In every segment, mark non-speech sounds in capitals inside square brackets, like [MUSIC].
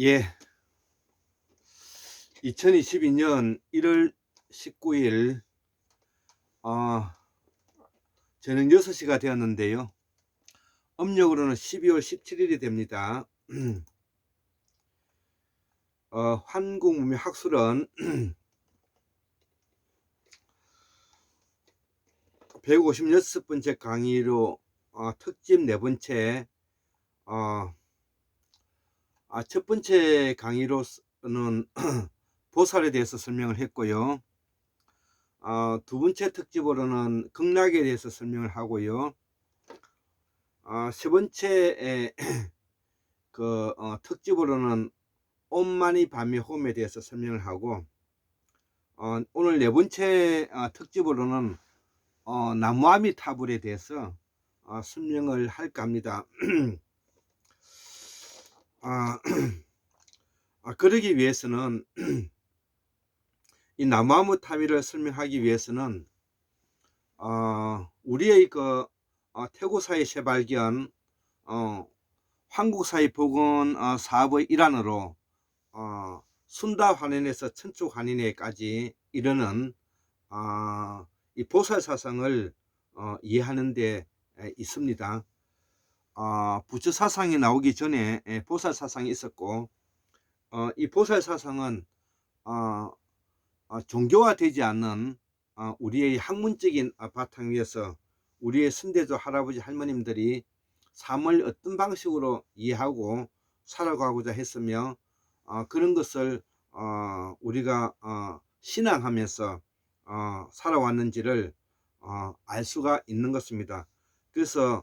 예. 2022년 1월 19일, 어, 저는 6시가 되었는데요. 음력으로는 12월 17일이 됩니다. [CLEARS THROAT] 어, 한국문명학술은 156번째 [CLEARS THROAT] 강의로 어, 특집 네 번째 어, 아, 첫 번째 강의로는 [CLEARS THROAT] 보살에 대해서 설명을 했고요. 어, 두 번째 특집으로는 극락에 대해서 설명을 하고요. 어, 세 번째 [CLEARS THROAT] 그 어, 특집으로는 온마니 밤의 홈에 대해서 설명을 하고 어, 오늘 네 번째 어, 특집으로는 어, 나무아미 타불에 대해서 어, 설명을 할까 합니다. [CLEARS THROAT] 아, [CLEARS THROAT] 아, 그러기 위해서는 [CLEARS THROAT] 이 나무아무 타미를 설명하기 위해서는 어, 우리의 그 어, 태고사의 재발견 어, 한국사의 복원 어, 사업의 일환으로 어, 순다 환인에서 천축 환인에까지 이르는 어, 이 보살 사상을 어, 이해하는 데 에, 있습니다. 어, 부처 사상이 나오기 전에 에, 보살 사상이 있었고 어, 이 보살 사상은 어, 어, 종교화되지 않는 어, 우리의 학문적인 어, 바탕 위에서 우리의 선대조 할아버지 할머님들이 삶을 어떤 방식으로 이해하고 살아가고자 했으며 어, 그런 것을 어, 우리가 어, 신앙하면서 어, 살아왔는지를 어, 알 수가 있는 것입니다. 그래서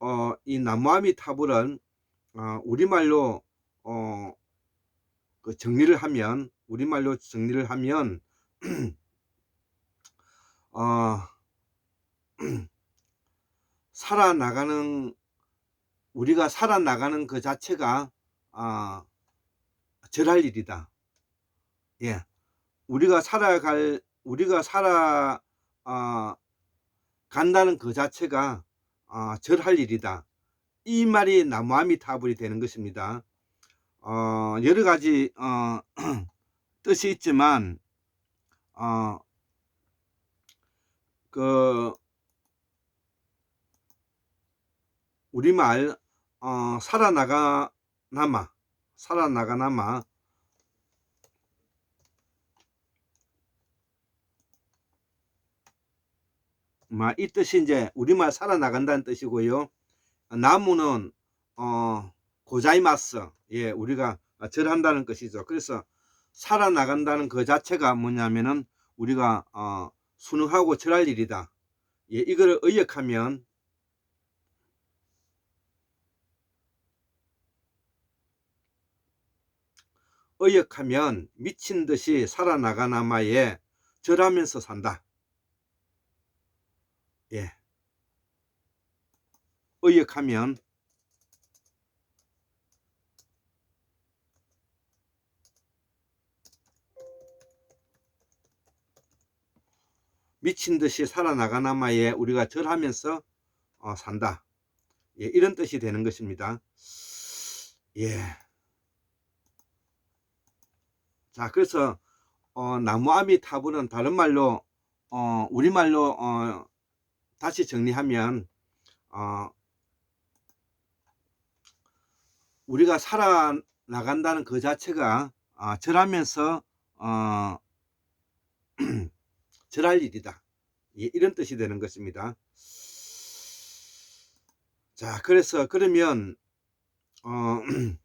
어, 이 나무아미 타불은 어, 우리말로 어, 그 정리를 하면 우리말로 정리를 하면 [CLEARS THROAT] 어, [CLEARS THROAT] 살아나가는 우리가 살아나가는 그 자체가 아, 절할 일이다. 예, 우리가 살아갈 우리가 살아 아, 간다는 그 자체가 아, 절할 일이다. 이 말이 나무아미 타불이 되는 것입니다. 어, 여러 가지 어, [CLEARS THROAT] 뜻이 있지만 어, 그 우리말 어, 살아나가나마 살아나가나마 이 뜻이 이제 우리말 살아나간다는 뜻이고요. 나무는 어, 고자이마스 예 우리가 절한다는 것이죠. 그래서 살아나간다는 그 자체가 뭐냐면은 우리가 어, 순응하고 절할 일이다. 예, 이거를 의역하면 의역하면 미친 듯이 살아나가나마에 절하면서 산다. 예. 의역하면 미친 듯이 살아나가나마에 우리가 절하면서 어, 산다. 예, 이런 뜻이 되는 것입니다. 예. 자, 그래서 어, 나무아미 타불은 다른 말로 어, 우리말로 어, 다시 정리하면 어, 우리가 살아나간다는 그 자체가 어, 절하면서 어, [CLEARS THROAT] 절할 일이다. 예, 이런 뜻이 되는 것입니다. 자, 그래서 그러면 어, [CLEARS THROAT]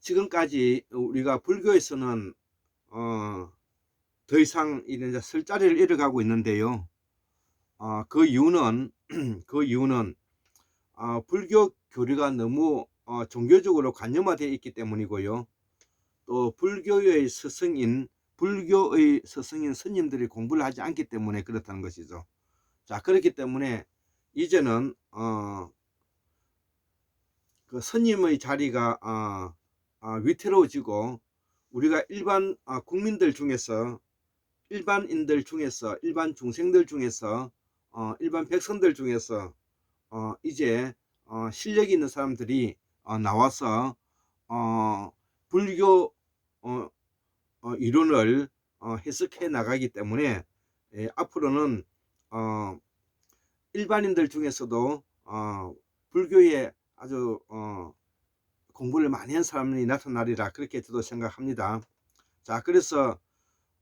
지금까지 우리가 불교에서는 어, 더 이상 이제 설 자리를 잃어가고 있는데요. 어, 그 이유는 [CLEARS THROAT] 그 이유는 어, 불교 교리가 너무 어, 종교적으로 관념화되어 있기 때문이고요. 또 불교의 스승인 불교의 스승인 스님들이 공부를 하지 않기 때문에 그렇다는 것이죠. 자 그렇기 때문에 이제는 어, 그 스님의 자리가 어, 어, 위태로워지고 우리가 일반 어, 국민들 중에서 일반인들 중에서 일반 중생들 중에서 어, 일반 백성들 중에서 어, 이제 어, 실력이 있는 사람들이 어, 나와서 어, 불교 어, 어, 이론을 어, 해석해 나가기 때문에 예, 앞으로는 어, 일반인들 중에서도 어, 불교에 아주 어, 공부를 많이 한 사람이 나타나리라 그렇게 저도 생각합니다. 자 그래서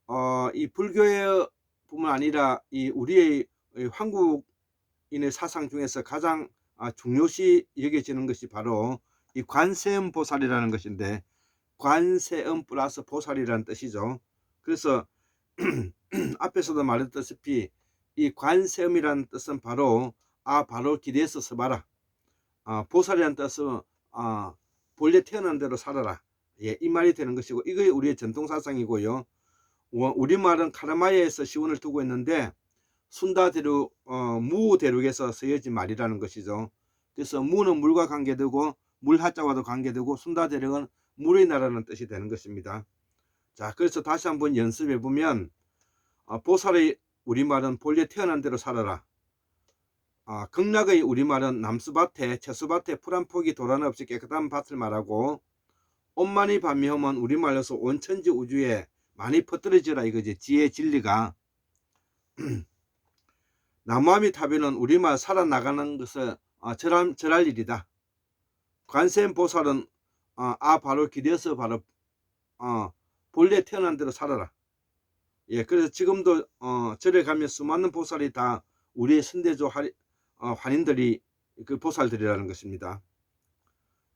어, 이 불교뿐만 아니라 이 우리의 이 한국인의 사상 중에서 가장 아, 중요시 여겨지는 것이 바로 이 관세음 보살이라는 것인데 관세음 플러스 보살이라는 뜻이죠. 그래서 [CLEARS THROAT] 앞에서도 말했다시피 이 관세음이라는 뜻은 바로 아 바로 기대서 서봐라. 아, 보살이라는 뜻은 아, 본래 태어난 대로 살아라. 예, 이 말이 되는 것이고 이게 우리의 전통 사상이고요. 우리말은 카라마야에서 시원을 두고 있는데 순다 대륙 어, 무 대륙에서 쓰여진 말이라는 것이죠. 그래서 무는 물과 관계되고 물 하자와도 관계되고 순다 대륙은 물의 나라는 뜻이 되는 것입니다. 자, 그래서 다시 한번 연습해 보면 어, 보살의 우리말은 본래 태어난 대로 살아라. 아, 극락의 우리말은 남수밭에 채수밭에 풀 한 폭이 도란 없이 깨끗한 밭을 말하고 온만이 밤이오면 우리말로서 온천지 우주에 많이 퍼뜨려지라 이거지 지혜 진리가 [CLEARS THROAT] 나무아미 탑에는 우리말 살아나가는 것을 어, 절할, 절할 일이다. 관세음 보살은 어, 아 바로 기대서 바로 어, 본래 태어난 대로 살아라. 예, 그래서 지금도 어, 절에 가면 수많은 보살이 다 우리의 선대조 할, 어, 환인들이 그 보살들이라는 것입니다.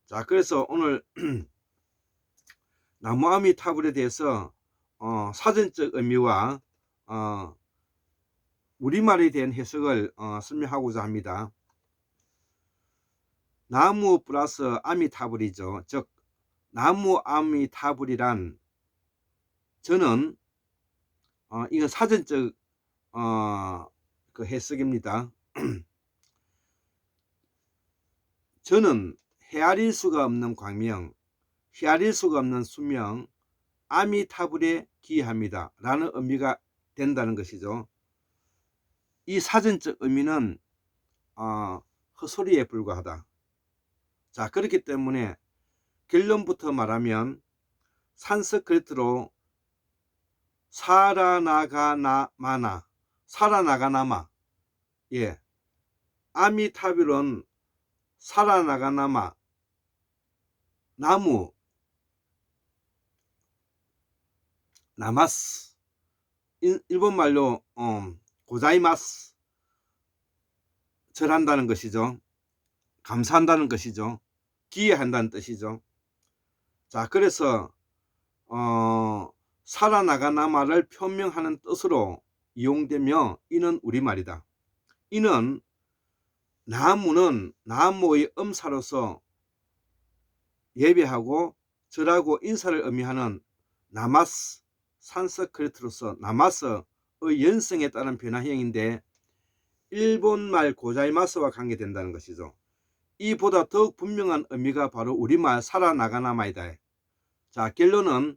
자, 그래서 오늘 [CLEARS THROAT] 나무아미 타불에 대해서 어, 사전적 의미와 어, 우리말에 대한 해석을 어, 설명하고자 합니다. 나무 플러스 아미타불이죠. 즉 나무 아미타불이란 저는 어, 이건 사전적 어, 그 해석입니다. [CLEARS THROAT] 저는 헤아릴 수가 없는 광명, 헤아릴 수가 없는 수명, 아미타불에 기합니다. 라는 의미가 된다는 것이죠. 이 사전적 의미는 어, 헛소리에 불과하다. 자 그렇기 때문에 결론부터 말하면 산스크리트로 살아나가나마나 살아나가나마. 예. 아미타빌은 살아나가나마. 나무. 나마스. 일본 말로 음, 고자이마스 절한다는 것이죠. 감사한다는 것이죠. 기여한다는 뜻이죠. 자, 그래서 어, 살아나가나마를 표명하는 뜻으로 이용되며 이는 우리말이다. 이는 나무는 나무의 음사로서 예배하고 절하고 인사를 의미하는 나마스 산스크리트로서 나마스의 연성에 따른 변화형인데 일본말 고자이마스와 관계된다는 것이죠. 이보다 더욱 분명한 의미가 바로 우리말 살아나가나 마이다. 자 결론은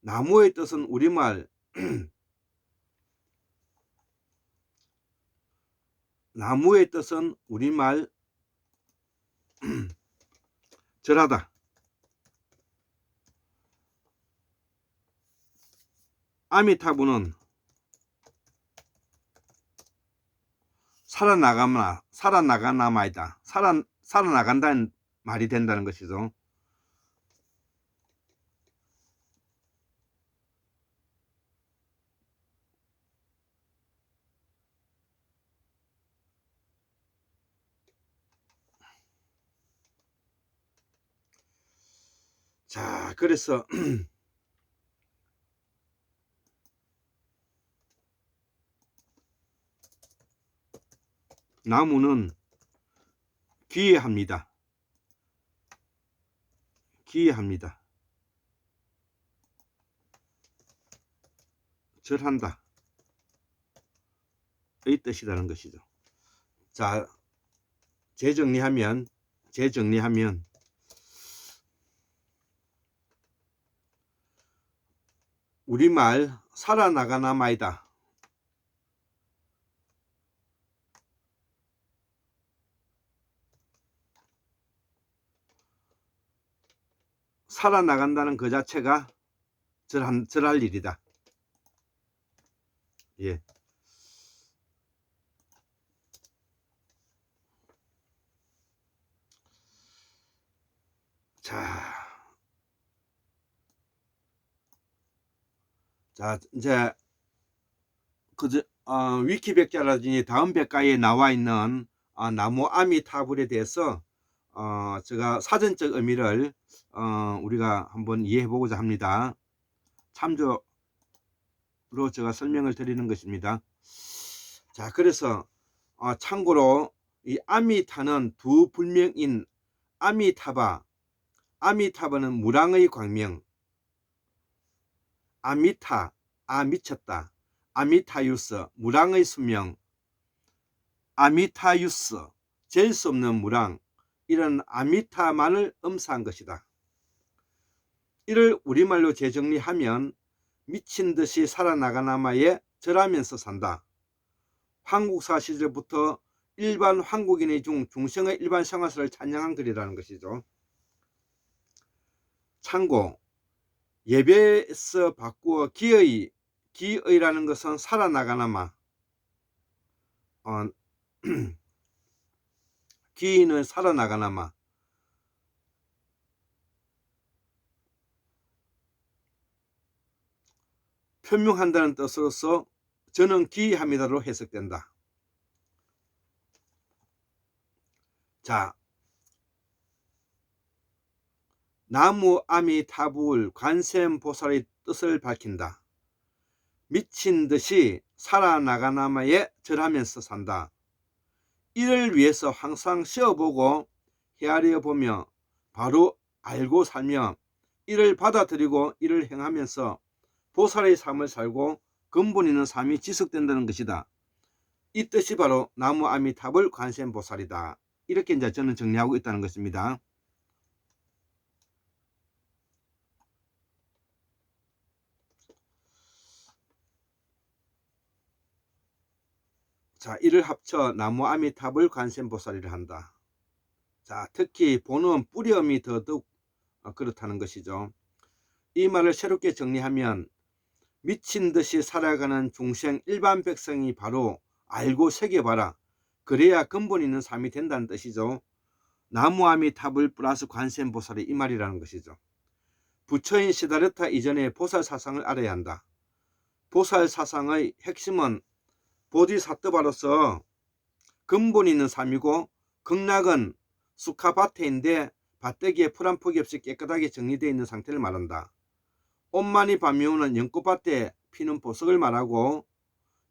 나무의 뜻은 우리말 [CLEARS THROAT] 나무의 뜻은 우리말 [CLEARS THROAT] 절하다. 아미타부는 살아나가나 살아나가나마이다. 살아 살아나간다는 말이 된다는 것이죠. 자, 그래서 [CLEARS THROAT] 나무는 기회합니다. 기회합니다. 절한다. 의 뜻이라는 것이죠. 자, 재정리하면, 재정리하면, 우리말 살아나가나 마이다. 살아나간다는 그 자체가 절한, 절할 일이다. 예. 자. 자, 이제 그저 어, 위키백과라든지 다음 백과에 나와 있는 어, 나무 아미타불에 대해서 어, 제가 사전적 의미를 어, 우리가 한번 이해해 보고자 합니다. 참조로 제가 설명을 드리는 것입니다. 자, 그래서 어, 참고로 이 아미타는 두 불명인 아미타바, 아미타바는 무랑의 광명, 아미타, 아 미쳤다, 아미타유스, 무랑의 수명, 아미타유스, 잴 수 없는 무랑, 이런 아미타만을 음사한 것이다. 이를 우리말로 재정리하면 미친 듯이 살아나가나마에 절하면서 산다. 황국사 시절부터 일반 한국인의 중 중생의 일반 생활을 찬양한 글이라는 것이죠. 참고 예배에서 바꾸어 기의 기의라는 것은 살아나가나마 어, [CLEARS THROAT] 기인은 살아나가나마 표명한다는 뜻으로서 저는 기합니다로 해석된다. 자, 나무 아미타불 관세음 보살의 뜻을 밝힌다. 미친 듯이 살아나가나마에 절하면서 산다. 이를 위해서 항상 쉬어보고 헤아려 보며 바로 알고 살며 이를 받아들이고 이를 행하면서 보살의 삶을 살고 근본 있는 삶이 지속된다는 것이다. 이 뜻이 바로 나무 아미탑을 관세음 보살이다. 이렇게 이제 저는 정리하고 있다는 것입니다. 자, 이를 합쳐 나무 아미탑을 관세음보살이라 한다. 자, 특히 본은 뿌리음이 더더욱 어, 그렇다는 것이죠. 이 말을 새롭게 정리하면 미친 듯이 살아가는 중생 일반 백성이 바로 알고 새겨봐라. 그래야 근본 있는 삶이 된다는 뜻이죠. 나무 아미탑을 플러스 관세음보살이 이 말이라는 것이죠. 부처인 시다르타 이전에 보살 사상을 알아야 한다. 보살 사상의 핵심은 보디사트바로서 근본 있는 삶이고 극락은 수카바테인데 밭대기에 풀 한 폭이 없이 깨끗하게 정리되어 있는 상태를 말한다. 온만이 밤미우는 연꽃밭에 피는 보석을 말하고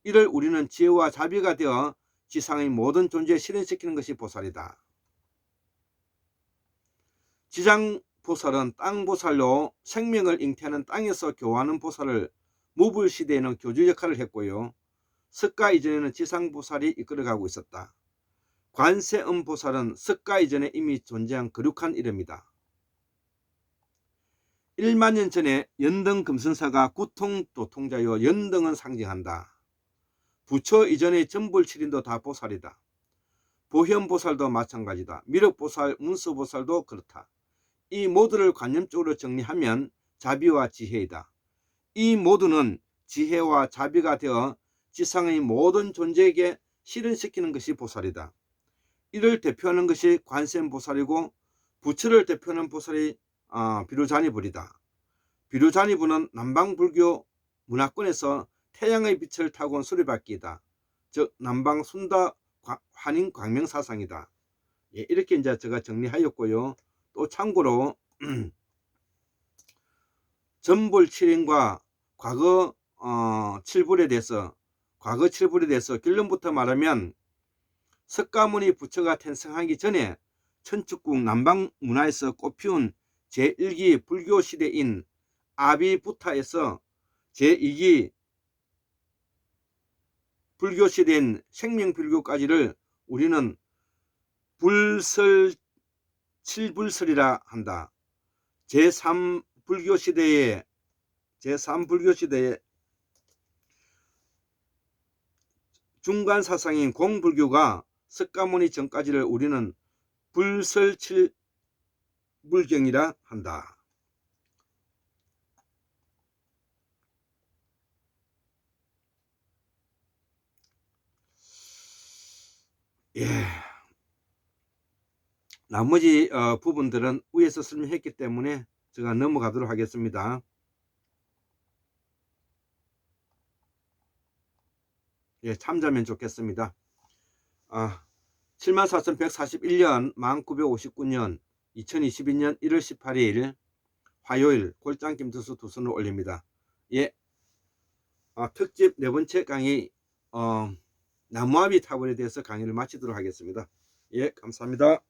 이를 우리는 지혜와 자비가 되어 지상의 모든 존재에 실현시키는 것이 보살이다. 지장 보살은 땅 보살로 생명을 잉태하는 땅에서 교화하는 보살을 무불 시대에는 교주 역할을 했고요. 석가 이전에는 지상보살이 이끌어가고 있었다. 관세음보살은 석가 이전에 이미 존재한 거룩한 이름이다. 1만 년 전에 연등 금선사가 구통도 통자요 연등은 상징한다. 부처 이전의 전불칠인도 다 보살이다. 보현보살도 마찬가지다. 미륵보살, 문수보살도 그렇다. 이 모두를 관념적으로 정리하면 자비와 지혜이다. 이 모두는 지혜와 자비가 되어 지상의 모든 존재에게 실현시키는 것이 보살이다. 이를 대표하는 것이 관세음보살이고 부처를 대표하는 보살이 어, 비루자니불이다. 비루자니불은 남방불교 문화권에서 태양의 빛을 타고 온 수리바퀴이다. 즉 남방 순다 환인 광명 사상이다. 예, 이렇게 이제 제가 정리하였고요. 또 참고로 [CLEARS THROAT] 전불 7인과 과거 어, 7불에 대해서 과거 칠불에 대해서 결론부터 말하면 석가모니 부처가 탄생하기 전에 천축국 남방 문화에서 꽃피운 제1기 불교 시대인 아비부타에서 제2기 불교 시대인 생명불교까지를 우리는 불설 칠불설이라 한다. 제3 불교 시대에 제3 불교 시대에 중간 사상인 공불교가 석가모니 전까지를 우리는 불설칠 물경이라 한다. 예. 나머지 어, 부분들은 위에서 설명했기 때문에 제가 넘어가도록 하겠습니다. 예, 참자면 좋겠습니다. 아, 74,141년 1959년 2022년 1월 18일 화요일 골장 김 두수 두 손을 올립니다. 예. 아, 특집 네 번째 강의 어, 나무아비 타월에 대해서 강의를 마치도록 하겠습니다. 예, 감사합니다.